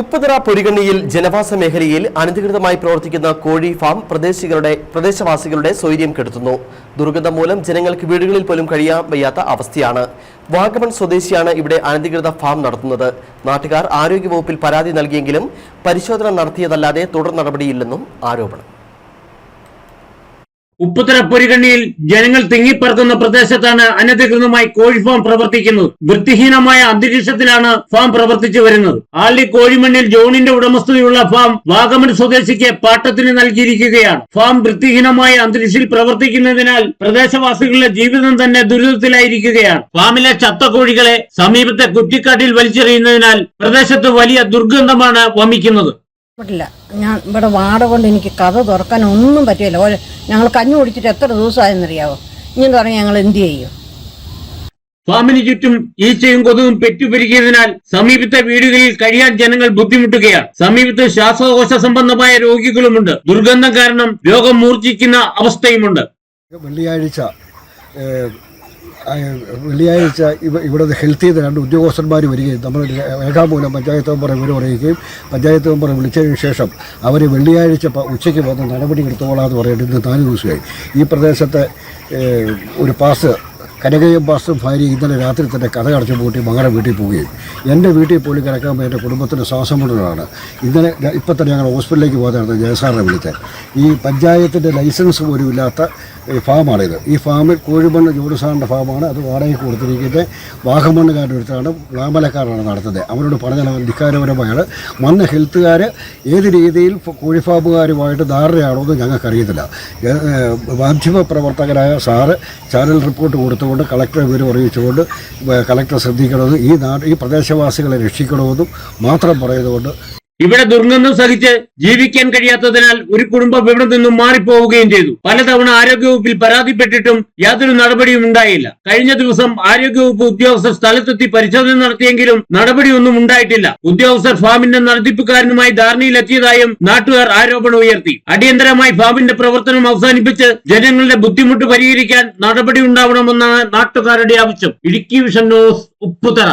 ഉപ്പുതറ പൊരികണ്ണിയിൽ ജനവാസ മേഖലയിൽ അനധികൃതമായി പ്രവർത്തിക്കുന്ന കോഴി ഫാം പ്രദേശികളുടെ പ്രദേശവാസികളുടെ സ്വൈര്യം കെടുത്തുന്നു. ദുർഗന്ധം മൂലം ജനങ്ങൾക്ക് വീടുകളിൽ പോലും കഴിയാൻ വയ്യാത്ത അവസ്ഥയാണ്. വാഗമൺ സ്വദേശിയാണ് ഇവിടെ അനധികൃത ഫാം നടത്തുന്നത്. നാട്ടുകാർ ആരോഗ്യവകുപ്പിൽ പരാതി നൽകിയെങ്കിലും പരിശോധന നടത്തിയതല്ലാതെ തുടർ നടപടിയില്ലെന്നും ആരോപണം. ഉപ്പുതറ പൊരികണ്ണിയിൽ ജനങ്ങൾ തിങ്ങിപ്പറക്കുന്ന പ്രദേശത്താണ് അനധികൃതമായി കോഴി ഫാം പ്രവർത്തിക്കുന്നത്. വൃത്തിഹീനമായ അന്തരീക്ഷത്തിലാണ് ഫാം പ്രവർത്തിച്ചു വരുന്നത്. ആളി കോഴിമണ്ണിൽ ജോണിന്റെ ഉടമസ്ഥതയുള്ള ഫാം വാഗമൺ സ്വദേശിക്ക് പാട്ടത്തിന് നൽകിയിരിക്കുകയാണ്. ഫാം വൃത്തിഹീനമായ അന്തരീക്ഷത്തിൽ പ്രവർത്തിക്കുന്നതിനാൽ പ്രദേശവാസികളുടെ ജീവിതം തന്നെ ദുരിതത്തിലായിരിക്കുകയാണ്. ഫാമിലെ ചത്ത കോഴികളെ സമീപത്തെ കുറ്റിക്കാട്ടിൽ വലിച്ചെറിയുന്നതിനാൽ പ്രദേശത്ത് വലിയ ദുർഗന്ധമാണ് വമിക്കുന്നത്. പറ്റില്ല. ഞാൻ ഇവിടെ വാട കൊണ്ട് എനിക്ക് കഥ തുറക്കാൻ ഒന്നും പറ്റില്ല. ഓരോ ഞങ്ങൾ കഞ്ഞി കുടിച്ചിട്ട് എത്ര ദിവസമായെന്നറിയാവോ? ഇങ്ങനെ പറഞ്ഞാൽ ഞങ്ങൾ എന്ത് ചെയ്യും? ഫാമിന് ചുറ്റും ഈച്ചയും കൊതുകും പെറ്റുപെരുകിയതിനാൽ സമീപത്തെ വീടുകളിൽ കഴിയാൻ ജനങ്ങൾ ബുദ്ധിമുട്ടുകയാണ്. സമീപത്ത് ശ്വാസകോശ സംബന്ധമായ രോഗികളുമുണ്ട്. ദുർഗന്ധം കാരണം രോഗം മൂർച്ഛിക്കുന്ന അവസ്ഥയുമുണ്ട്. വെള്ളിയാഴ്ച വെള്ളിയാഴ്ച ഇവ ഇവിടുത്തെ ഹെൽത്ത് ചെയ്ത രണ്ട് ഉദ്യോഗസ്ഥന്മാർ വരികയും നമ്മൾ രേഖാമൂലം പഞ്ചായത്ത് മെമ്പറെ വിവരം അറിയിക്കുകയും പഞ്ചായത്ത് മെമ്പറെ വിളിച്ചതിന് ശേഷം അവർ വെള്ളിയാഴ്ച ഉച്ചയ്ക്ക് വന്ന് നടപടി എടുത്തോളാം എന്ന് പറഞ്ഞിട്ട് ഇന്ന് നാല് ദിവസമായി. ഈ പ്രദേശത്തെ ഒരു പാസ് കനകയും പാസും ഭാര്യ ഇന്നലെ രാത്രി തന്നെ കഥ അടച്ചു പൂട്ടി മകളുടെ വീട്ടിൽ പോവുകയും. എന്റെ വീട്ടിൽ പോലും കിടക്കാൻ എന്റെ കുടുംബത്തിന് ശ്വാസം മുട്ടലാണ് ഇന്നലെ ഇപ്പം തന്നെ ഞങ്ങൾ ഹോസ്പിറ്റലിലേക്ക് പോകുന്നതാണ് ജയസാറിനെ വിളിച്ചത്. ഈ പഞ്ചായത്തിന്റെ ലൈസൻസ് പോലും ഇല്ലാത്ത ഫാമാണിത്. ഈ ഫാമിൽ കോഴിമണ്ണ് ജോഡിസാറിന്റെ ഫാമാണ്. അത് വാടകയ്ക്ക് കൊടുത്തിരിക്കുന്നത്. വാഹമണ്ണുകാരുടെ അടുത്താണ്. ഗ്രാമലക്കാരാണ് നടത്തുന്നത്. അവരോട് പറഞ്ഞാൽ അവർ ധിക്കാരപരമായാണ്. വന്ന ഹെൽത്തുകാർ ഏത് രീതിയിൽ കോഴിഫാമുകാരുമായിട്ട് കോഴി ഫാമുകാരുമായിട്ട് ധാരണയാണോ എന്ന് ഞങ്ങൾക്കറിയത്തില്ല. ഏ- ഏ, മാധ്യമ പ്രവർത്തകരായ സാറ് ചാനൽ റിപ്പോർട്ട് കൊടുത്തുകൊണ്ട് കളക്ടറെ വിവരം അറിയിച്ചുകൊണ്ട് കളക്ടർ ശ്രദ്ധിക്കണമെന്നും ഈ നാട് ഈ പ്രദേശവാസികളെ രക്ഷിക്കണമെന്നും മാത്രം പറയുന്നതുകൊണ്ട് ഇവിടെ ദുർഗന്ധം സഹിച്ച് ജീവിക്കാൻ കഴിയാത്തതിനാൽ ഒരു കുടുംബം ഇവിടെ നിന്നും മാറിപ്പോവുകയും ചെയ്തു. പലതവണ ആരോഗ്യവകുപ്പിൽ പരാതിപ്പെട്ടിട്ടും യാതൊരു നടപടിയും ഉണ്ടായില്ല. കഴിഞ്ഞ ദിവസം ആരോഗ്യവകുപ്പ് ഉദ്യോഗസ്ഥർ സ്ഥലത്തെത്തി പരിശോധന നടത്തിയെങ്കിലും നടപടിയൊന്നും ഉണ്ടായിട്ടില്ല. ഉദ്യോഗസ്ഥർ ഫാമിന്റെ നടത്തിപ്പുകാരനുമായി ധാരണയിലെത്തിയതായും നാട്ടുകാർ ആരോപണം ഉയർത്തി. അടിയന്തരമായി ഫാമിന്റെ പ്രവർത്തനം അവസാനിപ്പിച്ച് ജനങ്ങളുടെ ബുദ്ധിമുട്ട് പരിഹരിക്കാൻ നടപടി ഉണ്ടാവണമെന്നാണ് നാട്ടുകാരുടെ ആവശ്യം. Idukki vision news Upputhara.